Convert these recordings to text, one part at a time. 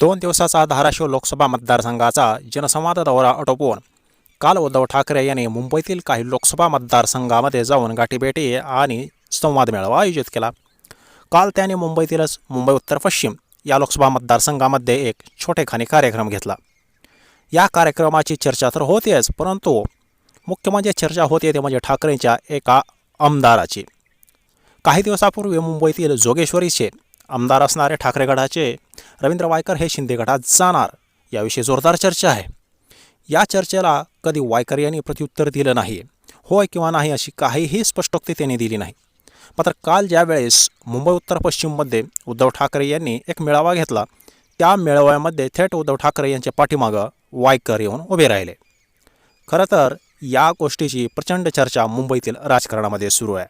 दोन दिवसाचा धाराशिव लोकसभा मतदारसंघाचा जनसंवाद दौरा आटोपवून काल उद्धव ठाकरे यांनी मुंबईतील काही लोकसभा मतदारसंघामध्ये जाऊन गाठीभेटी आणि संवाद मेळावा आयोजित केला. काल त्यांनी मुंबईतीलच मुंबई उत्तर पश्चिम या लोकसभा मतदारसंघामध्ये एक छोटेखानी कार्यक्रम घेतला. या कार्यक्रमाची चर्चा तर होतेच परंतु मुख्य म्हणजे चर्चा होते ते म्हणजे ठाकरेंच्या एका आमदाराची. काही दिवसापूर्वी मुंबईतील जोगेश्वरीचे आमदार असणारे ठाकरेगडाचे रवींद्र वायकर हे शिंदे गटात जाणार. याविषयी जोरदार चर्चा आहे. या चर्चेला कधी वायकर यांनी प्रत्युत्तर दिलं नाही होय किंवा नाही अशी काहीही स्पष्टोक्ती त्यांनी दिली नाही. मात्र काल ज्यावेळेस मुंबई उत्तर पश्चिममध्ये उद्धव ठाकरे यांनी एक मेळावा घेतला त्या मेळाव्यामध्ये थेट उद्धव ठाकरे यांच्या पाठीमागं वायकर येऊन उभे राहिले. खरं तर या गोष्टीची प्रचंड चर्चा मुंबईतील राजकारणामध्ये सुरू आहे.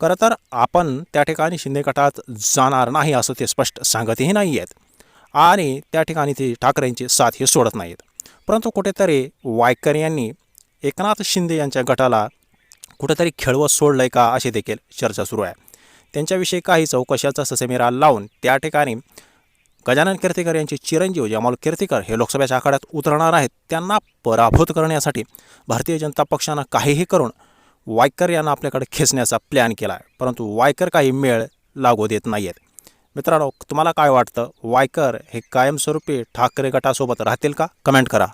खरं तर आपण त्या ठिकाणी शिंदे गटात जाणार नाही असं ते स्पष्ट सांगतही नाही आहेत आणि त्या ठिकाणी ते ठाकरेंची साथ हे सोडत नाहीत. परंतु कुठेतरी वायकर यांनी एकनाथ शिंदे यांच्या गटाला कुठेतरी खेळवत सोडलं आहे का अशी देखील चर्चा सुरू आहे. त्यांच्याविषयी काही चौकशाचा ससेमिरा लावून त्या ठिकाणी गजानन कीर्तीकर यांचे चिरंजीव जमाल कीर्तीकर हे लोकसभेच्या आखाड्यात उतरणार आहेत. त्यांना पराभूत करण्यासाठी भारतीय जनता पक्षानं काहीही करून वायकर यांना आपल्याकडे खेचण्याचा प्लॅन केला आहे परंतु वायकर काही मेळ लागू देत नाही आहेत मित्रांनो तुम्हाला काय वाटतं? वायकर हे कायमस्वरूपी ठाकरे गटासोबत राहतील का? कमेंट करा.